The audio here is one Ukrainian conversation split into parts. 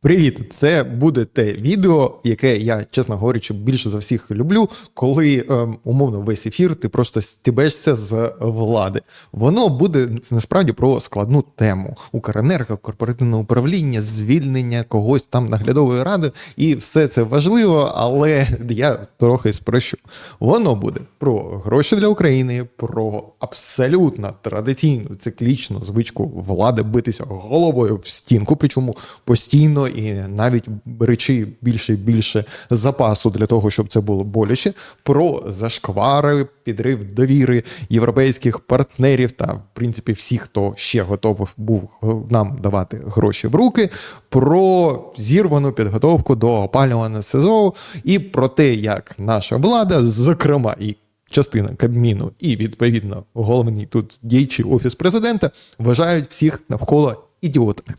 Привіт! Це буде те відео, яке я, чесно говорячи, більше за всіх люблю, коли ем, умовно весь ефір ти просто стібешся з влади. Воно буде насправді про складну тему: Укренерго, корпоративне управління, звільнення когось там наглядової ради, і все це важливо, але я трохи спрощу. Воно буде про гроші для України, про абсолютно традиційну циклічну звичку влади битися головою в стінку, причому постійно і навіть беречи більше і більше запасу для того, щоб це було боляче, про зашквари, підрив довіри європейських партнерів та, в принципі, всіх, хто ще готовий був нам давати гроші в руки, про зірвану підготовку до опалювального сезону і про те, як наша влада, зокрема і частина Кабміну і відповідно головний тут діючий офіс президента вважають всіх навколо ідіотами.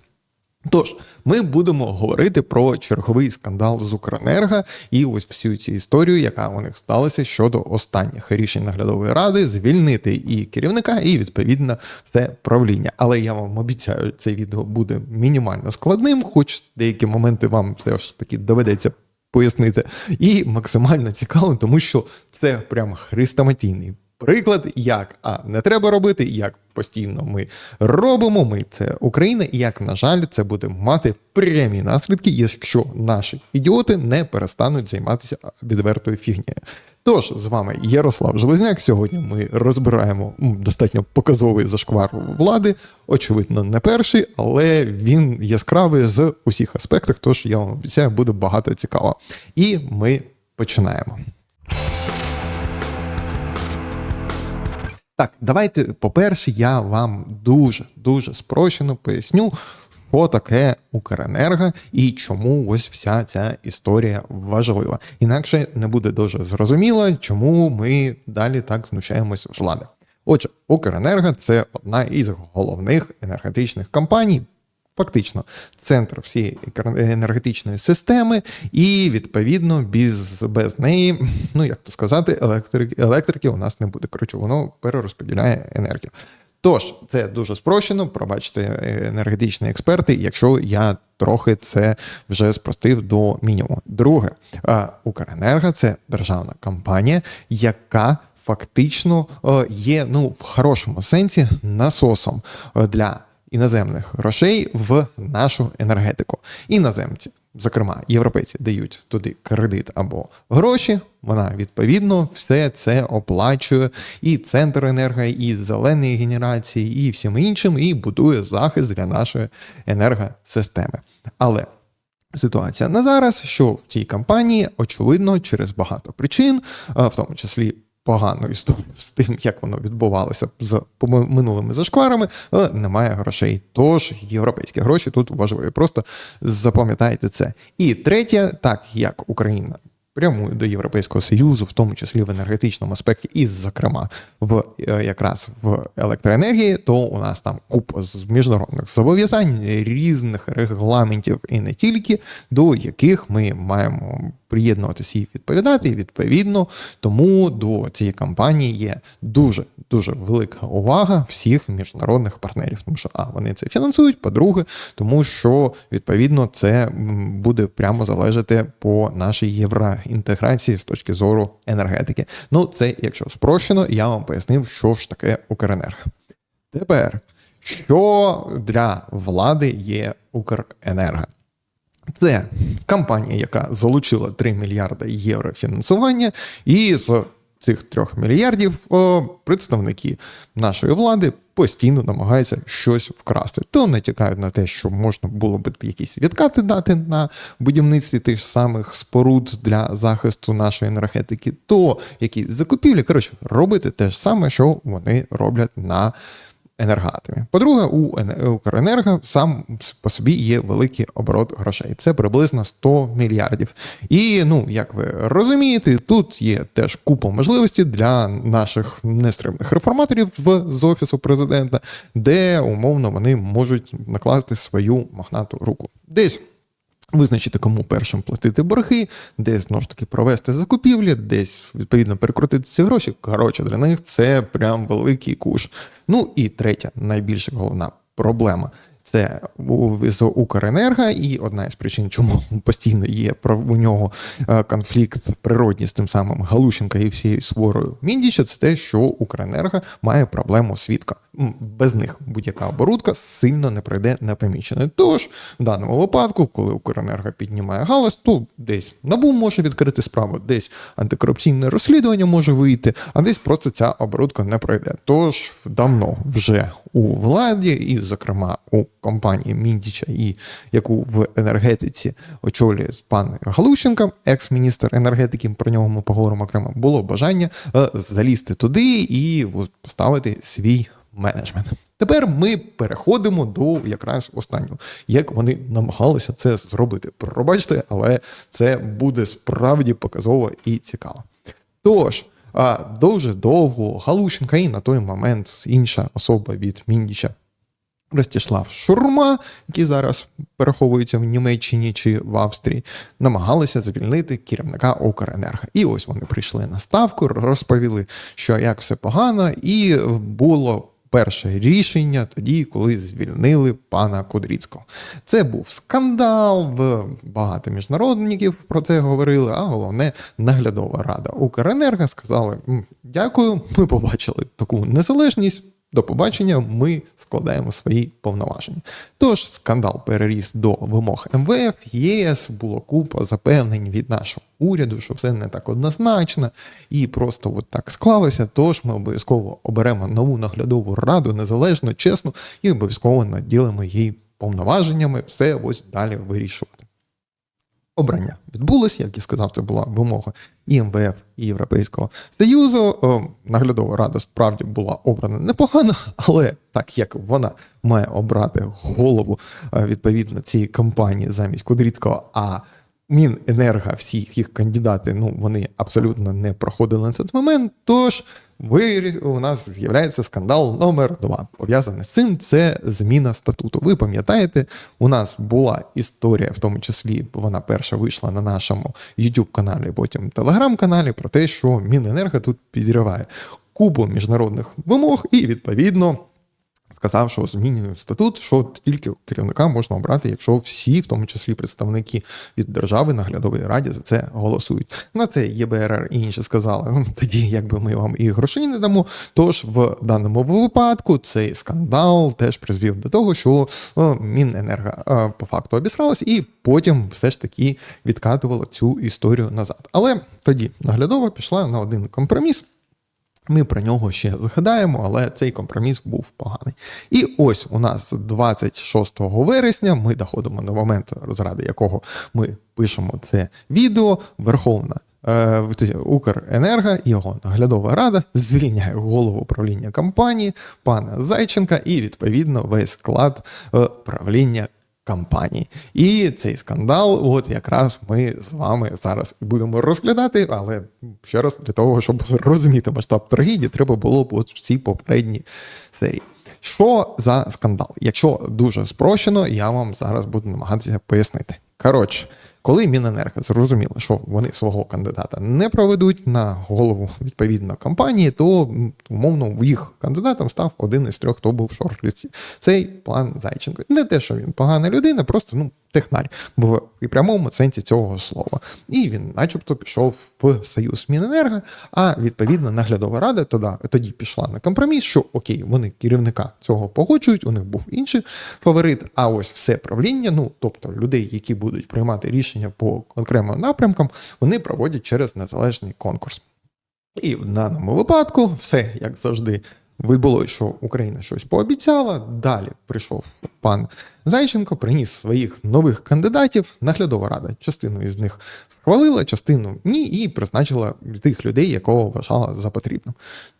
Тож, ми будемо говорити про черговий скандал з Укренерго і ось всю цю історію, яка у них сталася щодо останніх рішень наглядової ради звільнити і керівника, і відповідно все правління. Але я вам обіцяю, це відео буде мінімально складним, хоч деякі моменти вам все ж таки доведеться. Пояснити і максимально цікавим, тому що це прям хрестоматійний приклад, як а не треба робити, як постійно ми робимо. Ми це Україна, і як на жаль, це буде мати прямі наслідки, якщо наші ідіоти не перестануть займатися відвертою фігнею. Тож з вами Ярослав Железняк. Сьогодні ми розбираємо достатньо показовий зашквар влади. Очевидно, не перший, але він яскравий з усіх аспектів. Тож я вам обіцяю, буде багато цікаво. І ми починаємо. Так, давайте, по-перше, я вам дуже дуже спрощено поясню, що таке Укренерго і чому ось вся ця історія важлива. Інакше не буде дуже зрозуміло, чому ми далі так знущаємось з влади. Отже, Укренерго це одна із головних енергетичних компаній. Фактично, центр всієї енергетичної системи, і відповідно без без неї, ну як то сказати, електрики, електрики у нас не буде. Коротше, воно перерозподіляє енергію. Тож, це дуже спрощено, пробачте, енергетичні експерти, якщо я трохи це вже спростив до мінімуму. Друге, Укренерго це державна компанія, яка фактично є ну в хорошому сенсі насосом для іноземних грошей в нашу енергетику. Іноземці, зокрема, європейці дають туди кредит або гроші. Вона відповідно все це оплачує і центр енерго, і зеленої генерації, і всім іншим, і будує захист для нашої енергосистеми. Але Ситуація на зараз, що в цій кампанії, очевидно, через багато причин, в тому числі погану історію з тим, як воно відбувалося з минулими зашкварами, немає грошей. Тож європейські гроші тут важливі. Просто запам'ятайте це. І третє, так як Україна. Прямує до Європейського союзу, в тому числі в енергетичному аспекті, і, зокрема, в е, якраз в електроенергії, то у нас там купа з міжнародних зобов'язань, різних регламентів і не тільки, до яких ми маємо приєднуватися і відповідати. І відповідно, тому до цієї кампанії є дуже дуже велика увага всіх міжнародних партнерів. Тому що а вони це фінансують. По-друге, тому що відповідно це буде прямо залежати по нашій євроінтеграції з точки зору енергетики. Ну, це якщо спрощено, я вам пояснив, що ж таке Укренерго. Тепер що для влади є Укренерго? Це компанія, яка залучила 3 мільярди євро фінансування, і з цих 3 мільярдів о, представники нашої влади постійно намагаються щось вкрасти. То натякають на те, що можна було б якісь відкати дати на будівництві тих самих споруд для захисту нашої енергетики, то якісь закупівлі. Коротше, робити те ж саме, що вони роблять на енергатами. По-друге, у Укренерго сам по собі є великий оборот грошей. Це приблизно 100 мільярдів. І ну, як ви розумієте, тут є теж купа можливостей для наших нестримних реформаторів в з офісу президента, де умовно вони можуть накласти свою мохнату руку. Десь. Визначити, кому першим платити борги, десь знову ж таки провести закупівлі, десь відповідно перекрутити ці гроші. Коротше, для них це прям великий куш. Ну і третя, найбільша головна проблема це з Укренерго, і одна із причин, чому постійно є у нього е, конфлікт природній з тим самим Галущенка і всією сворою Міндіча, це те, що Укренерго має проблему свідка. Без них будь-яка оборудка сильно не пройде непоміченою. Тож, в даному випадку, коли Укренерго піднімає галас, то десь НАБУ може відкрити справу, десь антикорупційне розслідування може вийти, а десь просто ця оборудка не пройде. Тож давно вже у владі, і, зокрема, у компанії Міндіча, і яку в енергетиці очолює пан Галущенка, екс-міністр енергетики, про нього ми поговоримо окремо, було бажання е, залізти туди і поставити свій менеджмент. Тепер ми переходимо до якраз останнього, як вони намагалися це зробити. Пробачте, але це буде справді показово і цікаво. Тож, а, дуже довго Галущенка і на той момент інша особа від Міндіча Ростіслав Шурма, який зараз переховується в Німеччині чи в Австрії, намагалися звільнити керівника Укренерго. І ось вони прийшли на ставку, розповіли, що як все погано, і було. Перше рішення тоді, коли звільнили пана Кудріцького. Це був скандал, багато міжнародників про це говорили, а головне, наглядова рада Укренерго сказали: дякую, ми побачили таку незалежність. До побачення, ми складаємо свої повноваження. Тож скандал переріс до вимог МВФ, ЄС, було купа запевнень від нашого уряду, що все не так однозначно, і просто от так склалося. Тож ми обов'язково оберемо нову наглядову раду, незалежно, чесно, і обов'язково наділимо її повноваженнями, все ось далі вирішувати. Обрання відбулося, як я сказав, це була вимога і МВФ, і Європейського Союзу. Наглядова рада справді була обрана непогано, але так як вона має обрати голову е, відповідно цієї компанії замість Кудріцького, а Міненерго, всі їх кандидати, ну вони абсолютно не проходили на цей момент. Тож вирі- у нас з'являється скандал номер два. Пов'язаний з цим це зміна статуту. Ви пам'ятаєте, у нас була історія, в тому числі вона перша вийшла на нашому youtube каналі, потім телеграм-каналі, про те, що Міненерго тут підриває купу міжнародних вимог і відповідно. Сказав, що змінює статут, що тільки керівника можна обрати, якщо всі, в тому числі представники від держави, наглядової раді за це голосують. На це ЄБРР і інші сказали, «Ну, тоді якби ми вам і грошей не дамо. Тож в даному випадку цей скандал теж призвів до того, що о, Міненерго е, по факту обісралась, і потім все ж таки відкатувало цю історію назад. Але тоді наглядова пішла на один компроміс. Ми про нього ще згадаємо, але цей компроміс був поганий. І ось у нас 26 вересня ми доходимо до моменту, заради якого ми пишемо це відео. Верховна е, Укренерго і його наглядова рада звільняє голову правління компанії пана Зайченка і відповідно весь склад е, правління кампанії. І цей скандал, от якраз ми з вами зараз будемо розглядати, але ще раз для того, щоб розуміти масштаб трагедії, треба було б от всі попередні серії. Що за скандал? Якщо дуже спрощено, я вам зараз буду намагатися пояснити. Коротше, коли Міненерго зрозуміло, що вони свого кандидата не проведуть на голову відповідно компанії, то умовно їх кандидатом став один із трьох, хто був в шорт-лісті. Цей план Зайченко. Не те, що він погана людина, просто ну технарь в прямому сенсі цього слова. І він, начебто, пішов в союз Міненерго, а відповідно наглядова рада тоді, тоді пішла на компроміс, що окей, вони керівника цього погоджують, у них був інший фаворит. А ось все правління, ну тобто людей, які будуть приймати рішення по окремим напрямкам, вони проводять через незалежний конкурс. І в даному випадку все як завжди. Відбулося, що Україна щось пообіцяла. Далі прийшов пан Зайченко, приніс своїх нових кандидатів. Наглядова рада частину із них схвалила, частину ні, і призначила тих людей, якого вважала за потрібним.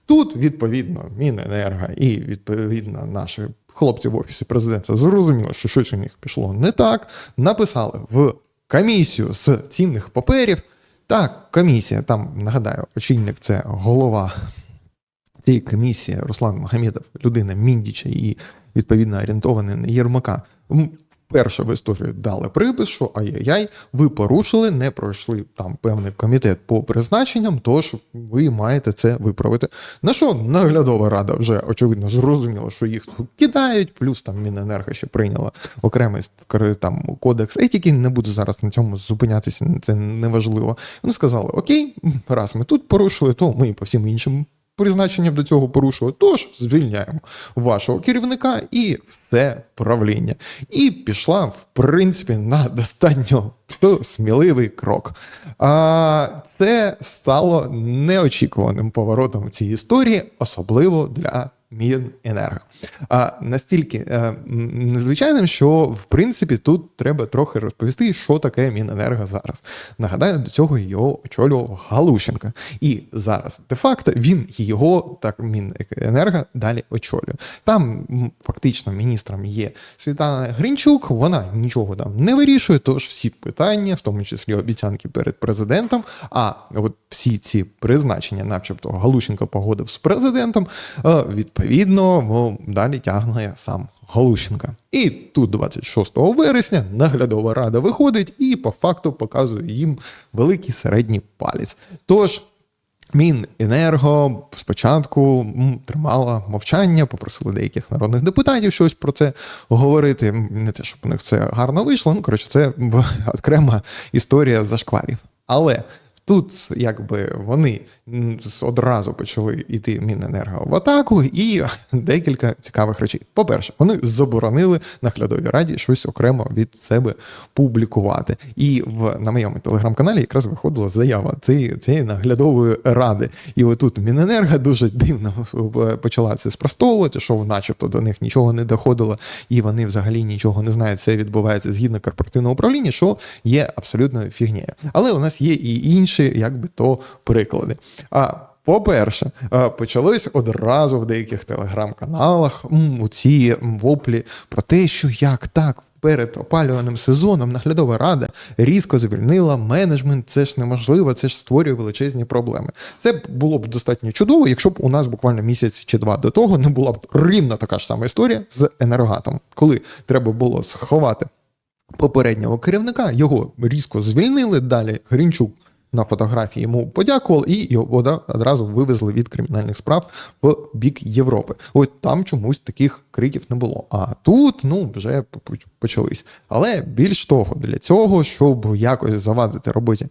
Тут, відповідно, Міненерго і відповідно наші хлопці в офісі президента зрозуміло, що щось у них пішло не так. Написали в комісію з цінних паперів. Так, комісія, там нагадаю, очільник це голова цієї комісії Руслан Магомедов, людина Міндіча і відповідно орієнтований на Єрмака. Вперше в історії дали припис, що ай-яй-яй, ви порушили, не пройшли там певний комітет по призначенням, тож ви маєте це виправити. На що наглядова рада вже очевидно зрозуміла, що їх тут кидають, плюс там Міненерго ще прийняла окремий там кодекс етики. Не буду зараз на цьому зупинятися, це не важливо. Вони сказали: Окей, раз ми тут порушили, то ми і по всім іншим призначенням до цього порушили. Тож звільняємо вашого керівника і все правління. І пішла, в принципі, на достатньо сміливий крок. А це стало неочікуваним поворотом цієї історії, особливо для Міненерго. А настільки е, незвичайним, що в принципі тут треба трохи розповісти, що таке Міненерго зараз. Нагадаю, до цього його очолював Галущенка. І зараз, де-факто, він його так Міненерго далі очолює. Там фактично міністром є Світлана Гринчук, вона нічого там не вирішує, тож всі питання, в тому числі обіцянки перед президентом. А от всі ці призначення, начебто, Галущенко погодив з президентом. Е, від Відповідно, далі тягне сам Галущенка. І тут, 26 вересня, наглядова рада виходить і по факту показує їм великий середній палець. Тож. Міненерго спочатку тримала мовчання, попросили деяких народних депутатів щось про це говорити. Не те, щоб у них це гарно вийшло. Ну коротше, це окрема історія зашкварів. Але Тут якби вони одразу почали йти Міненерго в атаку, і декілька цікавих речей. По-перше, вони заборонили наглядовій раді щось окремо від себе публікувати. І в на моєму телеграм-каналі якраз виходила заява цієї, наглядової ради. І отут Міненерго дуже дивно почала це спростовувати, що, начебто, до них нічого не доходило, і вони взагалі нічого не знають. Це відбувається згідно корпоративного управління, що є абсолютно фігнею. Але у нас є і інші інші, як би то приклади. А по-перше, почалось одразу в деяких телеграм-каналах у ці воплі про те, що як так. Перед опалюваним сезоном наглядова рада різко звільнила менеджмент. Це ж неможливо, це ж створює величезні проблеми. Це було б достатньо чудово, якщо б у нас буквально місяць чи два до того не була б рівна така ж сама історія з енергатом, коли треба було сховати попереднього керівника, його різко звільнили. Далі Грінчук фотографії йому подякували і його одразу вивезли від кримінальних справ в бік Європи. Ось там чомусь таких криків не було. А тут ну вже почались. Але більш того, для цього, щоб якось завадити роботі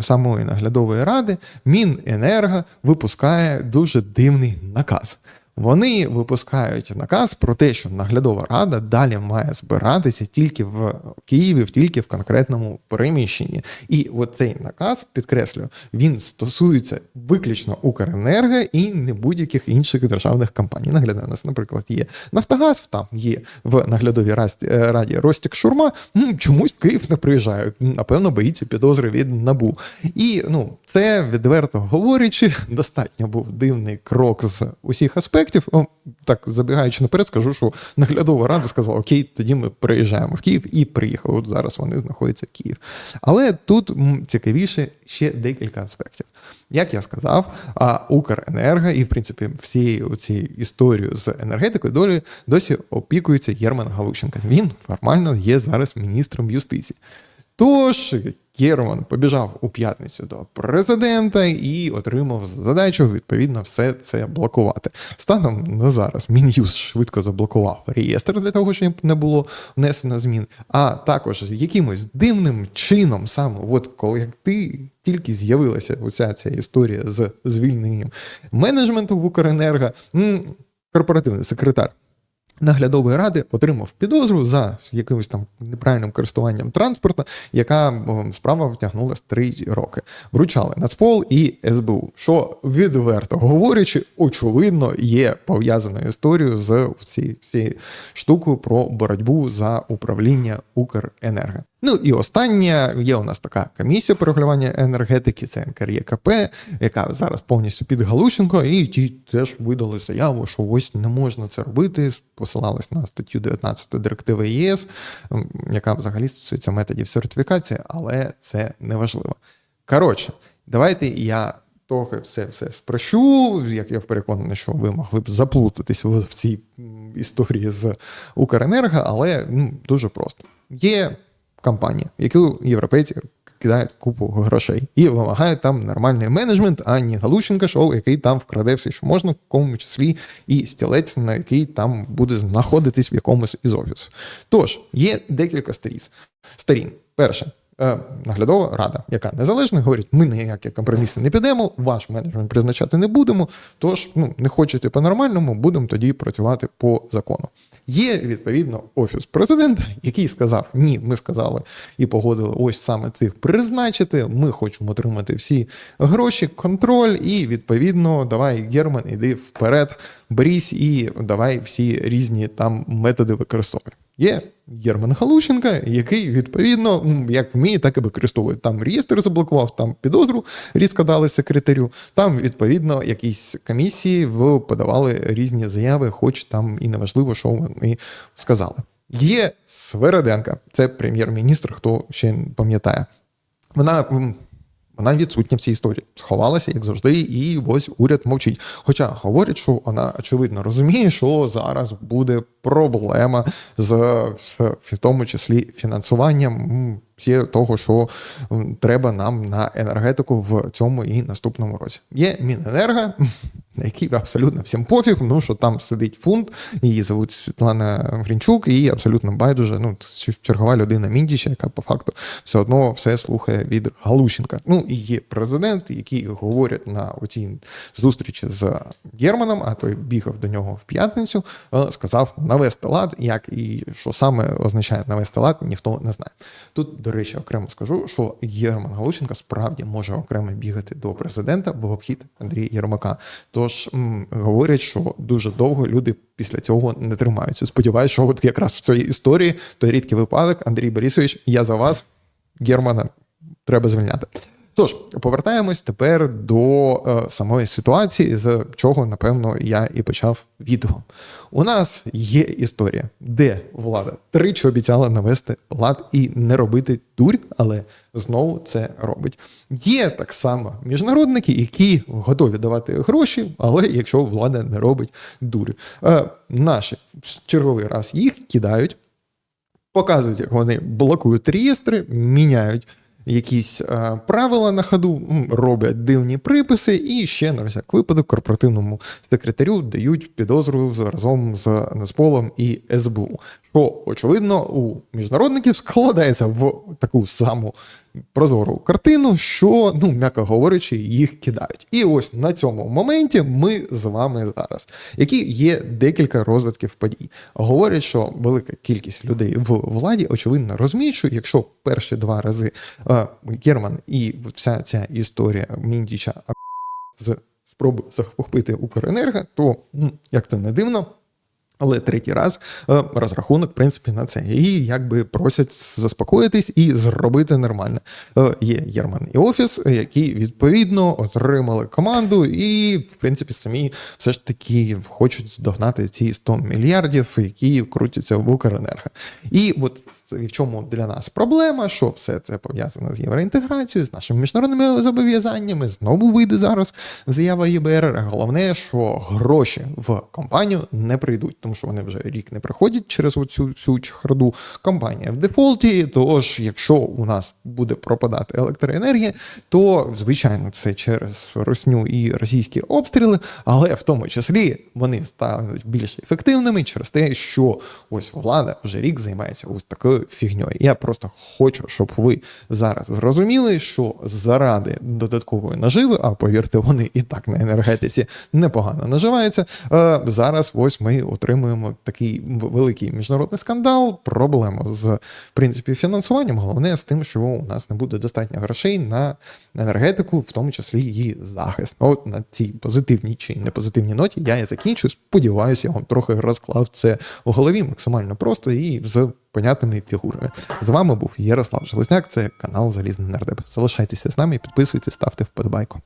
самої наглядової ради, Міненерго випускає дуже дивний наказ. Вони випускають наказ про те, що наглядова рада далі має збиратися тільки в Києві, тільки в конкретному приміщенні. І от цей наказ підкреслюю, він стосується виключно Укренерго і не будь-яких інших державних компаній. Нагадаю, у нас, наприклад, є Нафтогаз, там є в наглядовій е, раді Ростік Шурма. Чомусь Київ не приїжджає. Напевно, боїться підозри від набу. І ну це відверто говорячи, достатньо був дивний крок з усіх аспектів аспектів. О, так забігаючи наперед, скажу, що наглядова рада сказала: Окей, тоді ми приїжджаємо в Київ і приїхали. От зараз вони знаходяться в Київ. Але тут цікавіше ще декілька аспектів. Як я сказав, Укренерго і, в принципі, всією цією історією з енергетикою долі досі опікується Єрман Галущенко. Він формально є зараз міністром юстиції. Тож Єрман побіжав у п'ятницю до президента і отримав задачу відповідно все це блокувати. Станом на зараз мін'юз швидко заблокував реєстр для того, щоб не було внесено змін. А також якимось дивним чином, саме от коли ти тільки з'явилася оця ця історія з звільненням менеджменту в Укренерго, корпоративний секретар наглядової ради отримав підозру за якимось там неправильним користуванням транспорту, яка справа втягнулася три роки. Вручали Нацпол і СБУ, що відверто говорячи, очевидно, є пов'язаною історією з цією штукою про боротьбу за управління Укренерго. Ну і остання є у нас така комісія по регулювання енергетики, це НКРЄКП, яка зараз повністю під Галущенко, і ті теж видали заяву, що ось не можна це робити. Посилались на статтю 19 директиви ЄС, яка взагалі стосується методів сертифікації, але це не важливо. Коротше, давайте я трохи все все спрощу, як я переконаний, що ви могли б заплутатись в цій історії з Укренерго, але ну, дуже просто. Є компанія, в яку європейці кидають купу грошей і вимагають там нормальний менеджмент, а не Галущенка шоу, який там вкраде все, що можна, в кому числі і стілець, на який там буде знаходитись в якомусь із офісу. Тож є декілька сторін. Перше, наглядова рада, яка незалежна, говорить, ми ніякі компроміси не підемо, ваш менеджмент призначати не будемо. Тож, ну не хочете по-нормальному, будемо тоді працювати по закону. Є відповідно офіс президента, який сказав: Ні, ми сказали і погодили ось саме цих призначити. Ми хочемо отримати всі гроші, контроль, і відповідно, давай, Герман, іди вперед, берісь і давай всі різні там методи використовуй. Є Єрман Галущенка, який відповідно як вміє, так і використовує. Там реєстр заблокував, там підозру різко дали секретарю. Там відповідно якісь комісії подавали різні заяви, хоч там і неважливо, що вони сказали. Є Свереденка, це прем'єр-міністр, хто ще пам'ятає. Вона. Вона відсутня в цій історії, сховалася, як завжди, і ось уряд мовчить. Хоча говорять, що вона очевидно розуміє, що зараз буде проблема з, в- тому числі фінансуванням того, що треба нам на енергетику в цьому і наступному році. Є Міненерго, на який абсолютно всім пофіг, ну що там сидить фунт, її зовуть Світлана Гринчук, і абсолютно байдуже. Ну, чергова людина Міндіча, яка по факту все одно все слухає від Галущенка. Ну і є президент, який говорять на оцій зустрічі з Германом, а той бігав до нього в п'ятницю, е, сказав навести лад, як і що саме означає навести лад, ніхто не знає. Тут, до речі, окремо скажу, що Єрман Галущенко справді може окремо бігати до президента в обхід Андрія Єрмака. Тож м, говорять, що дуже довго люди після цього не тримаються. Сподіваюсь, що от якраз в цій історії той рідкий випадок, Андрій Борисович, я за вас, Германа, треба звільняти. Тож повертаємось тепер до е, самої ситуації, з чого напевно я і почав відео. У нас є історія, де влада тричі обіцяла навести лад і не робити дурь, але знову це робить. Є так само міжнародники, які готові давати гроші, але якщо влада не робить дурь. Е, наші черговий раз їх кидають показують, як вони блокують реєстри, міняють якісь е, правила на ходу, роблять дивні приписи, і ще на всяк випадок корпоративному секретарю дають підозру разом з Нацполом і СБУ. Що очевидно у міжнародників складається в таку саму прозору картину, що, ну, м'яко говорячи, їх кидають. І ось на цьому моменті ми з вами зараз, які є декілька розвитків подій. Говорять, що велика кількість людей в владі очевидно розуміють, що якщо перші два рази е, Герман і вся ця історія Міндіча з спроби захопити Укренерго, то м, як то не дивно. Але третій раз е, розрахунок, в принципі, на це. І якби просять заспокоїтись і зробити нормально. Е, Є Єрман і офіс, які відповідно отримали команду, і, в принципі, самі все ж таки хочуть здогнати ці 100 мільярдів, які крутяться в Укренерго. І от в чому для нас проблема, що все це пов'язано з євроінтеграцією, з нашими міжнародними зобов'язаннями. Знову вийде зараз заява ЄБР. Головне, що гроші в компанію не прийдуть, тому що вони вже рік не приходять через оцю цю чехарду. Компанія в дефолті. Тож, якщо у нас буде пропадати електроенергія, то звичайно це через росню і російські обстріли, але в тому числі вони стануть більш ефективними через те, що ось влада вже рік займається ось такою фігньою. Я просто хочу, щоб ви зараз зрозуміли, що заради додаткової наживи, а повірте, вони і так на енергетиці непогано наживаються. е, Зараз ось ми отримуємо такий великий міжнародний скандал, проблему з в принципі фінансуванням. Головне з тим, що у нас не буде достатньо грошей на енергетику, в тому числі її захист. От на цій позитивній чи не позитивній ноті я і закінчу. Сподіваюся, я вам трохи розклав це в голові максимально просто і з понятними фігурами. З вами був Ярослав Железняк, це канал Залізний Нардеп. Залишайтеся з нами, підписуйтесь, ставте вподобайку.